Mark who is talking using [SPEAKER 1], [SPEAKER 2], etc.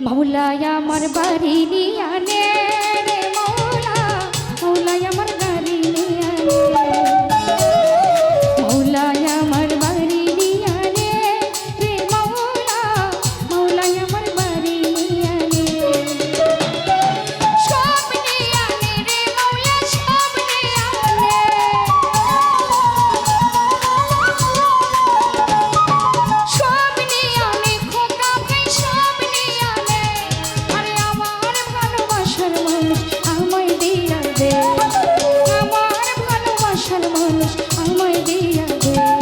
[SPEAKER 1] মাওলায় আমার বাড়ি নিয়ানে আমায় দিয়া দে।